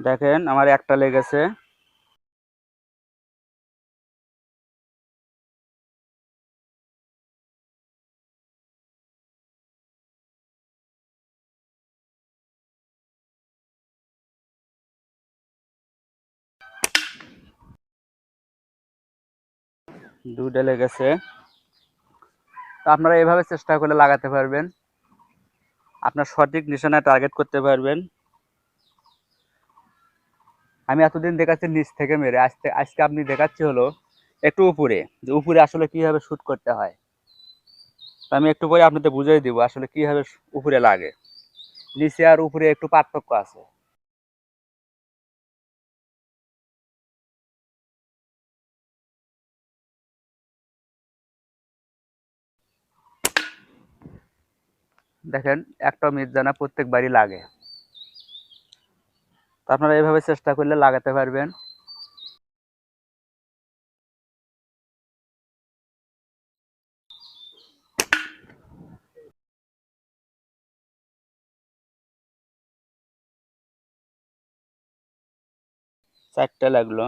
দেখেন, আমার একটা লেগেছে দুইটা লেগেছে তো আপনারা এভাবে চেষ্টা করে লাগাতে পারবেন। আপনার সঠিক নিশানায় টার্গেট করতে পারবেন। আমি এতদিন দেখাচ্ছি নিচ থেকে মেরে। আজকে আজকে আপনি দেখাচ্ছি হলো একটু উপরে, যে উপরে আসলে কীভাবে শুট করতে হয়। আমি একটু পরে আপনাদের বুঝিয়ে দিব আসলে কীভাবে উপরে লাগে। নিচে আর উপরে একটু পার্থক্য আছে। দেখেন, একটা মির্জানা প্রত্যেকবারই লাগে। তো আপনারা এইভাবে চেষ্টা করলে লাগাতে পারবেন। চারটা লাগল।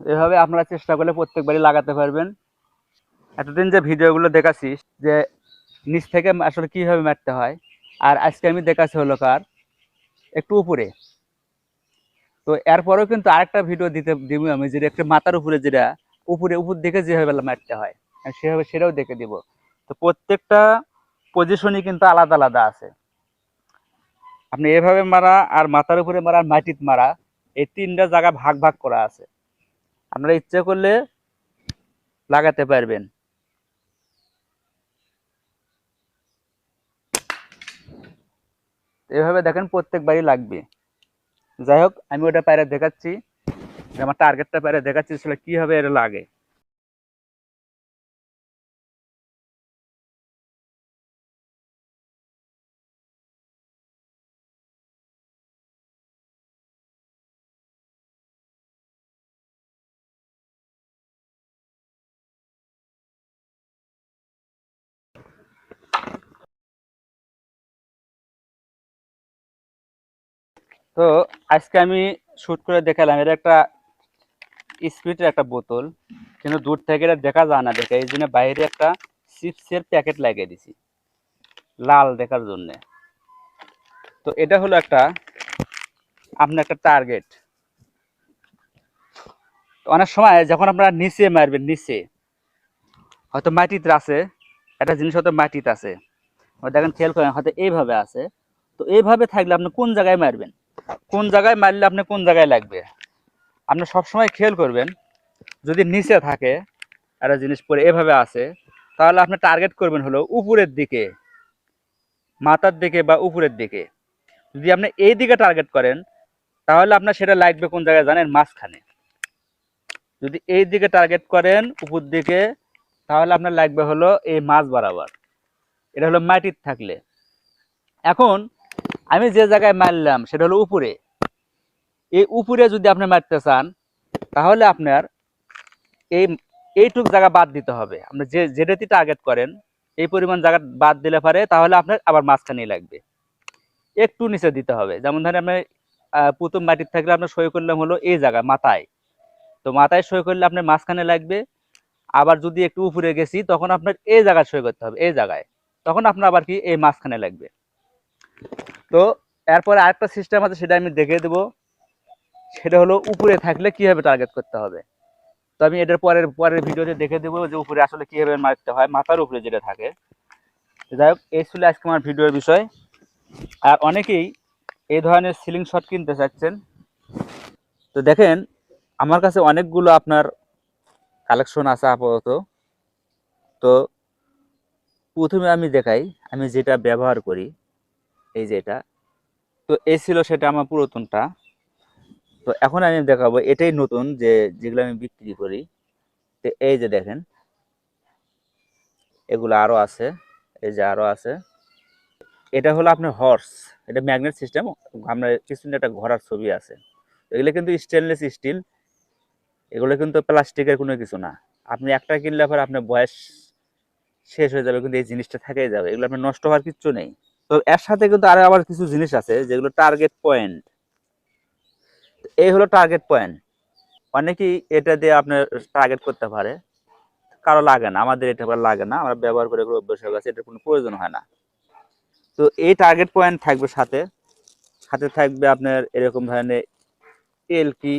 এভাবে আপনারা চেষ্টা করলে প্রত্যেকবারই লাগাতে পারবেন। এতদিন যে ভিডিওগুলো দেখাচ্ছি, যে নিচ থেকে আসলে কীভাবে মারতে হয়, আর আজকে আমি দেখাচ্ছি হলো কার? একটু উপরে। তো এরপরেও কিন্তু আরেকটা ভিডিও দিতে, দিব আমি, যেটা একটা মাথার উপরে, যেটা উপরে, উপর দিকে যেভাবে মারতে হয় সেভাবে সেটাও দেখে দিব। তো প্রত্যেকটা পজিশনই কিন্তু আলাদা আলাদা আছে। আপনি এভাবে মারা, আর মাথার উপরে মারা, আর মাটিত মারা, এই তিনটা জায়গা ভাগ ভাগ করা আছে। আপনারা ইচ্ছে করলে লাগাতে পারবেন। এভাবে দেখেন প্রত্যেক বাড়ি লাগবে। যাই হোক, আমি ওটা পায়রা দেখাচ্ছি। আমার টার্গেটটা পায়রা দেখাচ্ছি আসলে কীভাবে এটা লাগে। তো আজকে আমি শুট করে দেখালাম, এটা একটা স্পিডের একটা বোতল, কিন্তু দূর থেকে এটা দেখা যায় না দেখে, এই জন্য বাইরে একটা চিপসের প্যাকেট লাগিয়ে দিছি, লাল দেখার জন্য। তো এটা হলো একটা আপনার একটা টার্গেট অনেক সময় যখন আপনারা নিচে মারবেন, নিচে, হয়তো মাটিতে আছে, একটা জিনিস হয়তো মাটিতে আছে। দেখেন খেয়াল করেন, হয়তো এইভাবে আছে। তো এইভাবে থাকলে আপনি কোন জায়গায় মারবেন? কোন জায়গায় মারলে আপনি কোন জায়গায় লাগবে? আপনি সবসময় খেয়াল করবেন, যদি নিচে থাকে একটা জিনিস পরে এভাবে আছে, তাহলে আপনি টার্গেট করবেন হলো উপরের দিকে, মাথার দিকে বা উপরের দিকে। যদি আপনি এই দিকে টার্গেট করেন, তাহলে আপনার সেটা লাগবে কোন জায়গায় জানেন? মাঝখানে। যদি এই দিকে টার্গেট করেন উপর দিকে, তাহলে আপনার লাগবে হলো এই মাছ বরাবর। এটা হলো মাটির থাকলে। এখন আমি যে জায়গায় মারলাম, সেটা হলো উপরে। এই উপরে যদি আপনি মারতে চান, তাহলে আপনার এই, এইটুক জায়গা বাদ দিতে হবে। আপনি যে যেটাতে টার্গেট করেন, এই পরিমাণ জায়গা বাদ দিলে পারে, তাহলে আপনার আবার মাঝখানেই লাগবে। একটু নিচে দিতে হবে। যেমন ধরেন আপনি প্রথম মাটির থাকলে আপনার সই করলাম হলো এই জায়গা, মাথায়। তো মাথায় সই করলে আপনার মাঝখানে লাগবে। আবার যদি একটু উপরে গেছি, তখন আপনার এই জায়গায় সই করতে হবে, এই জায়গায়। তখন আপনার আবার কি, এই মাঝখানে লাগবে। তো এরপরে আরেকটা সিস্টেম আছে, সেটা আমি দেখিয়ে দেবো। সেটা হলো উপরে থাকলে কীভাবে টার্গেট করতে হবে। তো আমি এটার পরের পরের ভিডিওতে দেখে দেবো যে উপরে আসলে কীভাবে মারতে হয়, মাথার উপরে যেটা থাকে। যাই হোক, এই ছিল আজকে আমার ভিডিওর বিষয়। আর অনেকেই এই ধরনের সিলিং শট কিনতে চাচ্ছেন। তো দেখেন, আমার কাছে অনেকগুলো আপনার কালেকশন আছে আপাতত। তো প্রথমে আমি দেখাই, আমি যেটা ব্যবহার করি। এই যে এটা। তো এই ছিল সেটা আমার পুরাতনটা। তো এখন আমি দেখাবো, এটাই নতুন যে যেগুলো আমি বিক্রি করি। তো এই যে দেখেন, এগুলো আরও আছে, এই যে আরও আছে। এটা হলো আপনার হর্স, এটা ম্যাগনেট সিস্টেম। আমরা পিছনে একটা ঘোড়ার ছবি আছে। এগুলো কিন্তু স্টেনলেস স্টিল এগুলো কিন্তু প্লাস্টিকের কোনো কিছু না। আপনি একটা কিনলে পরে আপনার বয়স শেষ হয়ে যাবে, কিন্তু এই জিনিসটা থেকেই যাবে। এগুলো আপনার নষ্ট হওয়ার কিচ্ছু নেই। তো এর সাথে কিন্তু আরও আবার কিছু জিনিস আছে, যেগুলো টার্গেট পয়েন্ট এই হলো টার্গেট পয়েন্ট অনেকেই এটা দিয়ে আপনার টার্গেট করতে পারে। কারও লাগে না, আমাদের এটা লাগে না, আমরা ব্যবহার করে এগুলো অভ্যাস হয়ে গেছে, এটার কোনো প্রয়োজন হয় না। তো এই টার্গেট পয়েন্ট থাকবে সাথে। সাথে থাকবে আপনার এরকম ধরনের এল কি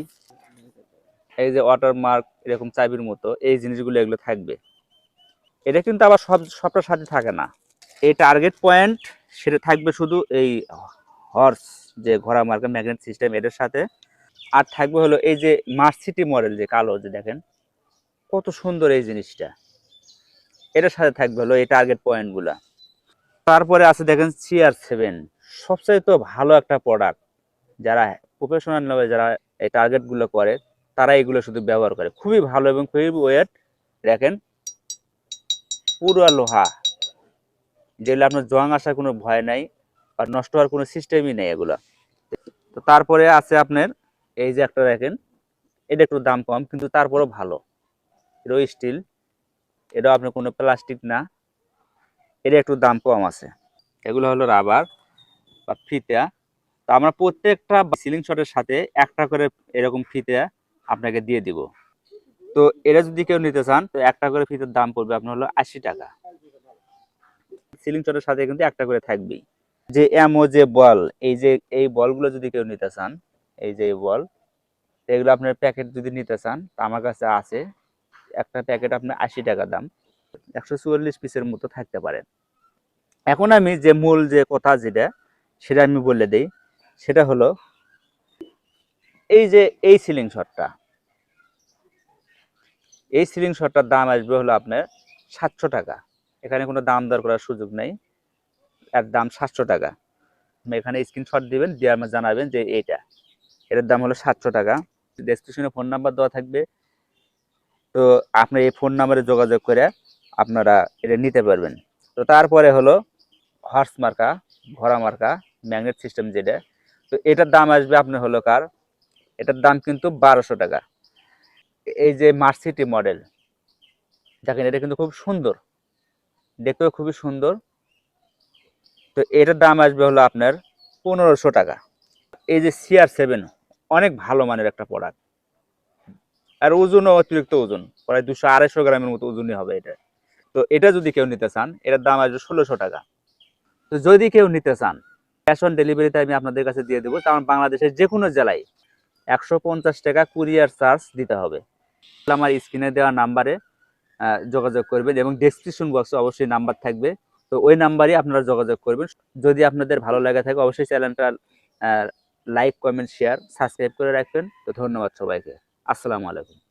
এই যে ওয়াটার মার্ক এরকম চাবির মতো, এই জিনিসগুলো এগুলো থাকবে। এটা কিন্তু আবার সব, সবটার সাথে থাকে না। এই টার্গেট পয়েন্ট সেটা থাকবে শুধু এই হর্স যে ঘোড়া মার্কা ম্যাগনেট সিস্টেম এটার সাথে। আর থাকবে হলো এই যে মার্সিটি মডেল যে কালো যে দেখেন, কত সুন্দর এই জিনিসটা। এটার সাথে থাকবে হলো এই টার্গেট পয়েন্টগুলো তারপরে আছে দেখেন সিআর সেভেন সবচেয়ে তো ভালো একটা প্রোডাক্ট যারা প্রফেশনাল লেভেলে যারা এই টার্গেটগুলো করে, তারা এগুলো শুধু ব্যবহার করে। খুবই ভালো এবং খুবই ওয়েট দেখেন, পুরো লোহা। যেগুলো আপনার জং আসার কোনো ভয় নাই আর নষ্ট হওয়ার কোনো সিস্টেমই নেই এগুলো। তো তারপরে আছে আপনার, এই যে একটা দেখেন, এটা একটু দাম কম, কিন্তু তারপরেও ভালো। এটাও স্টিল এটাও আপনার কোনো প্লাস্টিক না। এটা একটু দাম কম আছে। এগুলো হলো রাবার বা ফিতা। তো আমরা প্রত্যেকটা সিলিং শটের সাথে একটা করে এরকম ফিতা আপনাকে দিয়ে দিব। তো এটা যদি কেউ নিতে চান, তো একটা করে ফিতার দাম পড়বে আপনার হলো আশি টাকা। সিলিং শটের সাথে কিন্তু একটা করে থাকবেই। যে এমও যে বল এই যে, এই বলগুলো যদি কেউ নিতে চান, এই যে বল এগুলো আপনার প্যাকেট যদি নিতে চান আমার কাছে আছে। একটা প্যাকেট আপনার আশি টাকা দাম, একশো চুয়াল্লিশ পিসের মতো থাকতে পারে। এখন আমি যে মূল যে কথা যেটা, সেটা আমি বলে দিই। সেটা হলো, এই যে, এই সিলিং শটটা এই সিলিং শটটার দাম আসবে হলো আপনার সাতশো টাকা। এখানে কোনো দাম দর করার সুযোগ নেই। এর দাম সাতশো টাকা। আপনি এখানে স্ক্রিনশট দিবেন, দিয়ে আমার জানাবেন যে এইটা। এটার দাম হলো সাতশো টাকা। ডেসক্রিপশনে ফোন নাম্বার দেওয়া থাকবে। তো আপনি এই ফোন নাম্বারে যোগাযোগ করে আপনারা এটা নিতে পারবেন। তো তারপরে হলো হর্স মার্কা ঘোড়া মার্কা ম্যাগনেট সিস্টেম যেটা। তো এটার দাম আসবে আপনার হলো কার? এটার দাম কিন্তু বারোশো টাকা। এই যে মার্সিটি মডেল দেখেন এটা কিন্তু খুব সুন্দর। দেখতেও খুবই সুন্দর। তো এটার দাম আসবে হলো আপনার পনেরোশো টাকা। এই যে সিআর সেভেন অনেক ভালো মানের একটা প্রোডাক্ট আর ওজনও অতিরিক্ত ওজন, প্রায় দুশো আড়াইশো গ্রামের মতো ওজনই হবে এটা। তো এটা যদি কেউ নিতে চান, এটার দাম আসবে ষোলোশো টাকা। তো যদি কেউ নিতে চান, ক্যাশ অন ডেলিভারিতে আমি আপনাদের কাছে দিয়ে দেবো, কারণ বাংলাদেশের যে কোনো জেলায় একশো পঞ্চাশ টাকা কুরিয়ার চার্জ দিতে হবে। আমার স্ক্রিনে দেওয়া নাম্বারে যোগাযোগ করবেন এবং ডেসক্রিপশন বক্সে অবশ্যই নাম্বার থাকবে। তো ওই নাম্বারই আপনারা যোগাযোগ করবেন। যদি আপনাদের ভালো লাগে থাকে, অবশ্যই চ্যানেলটা লাইক কমেন্ট শেয়ার সাবস্ক্রাইব করে রাখবেন। তো ধন্যবাদ সবাইকে। আসসালামু আলাইকুম।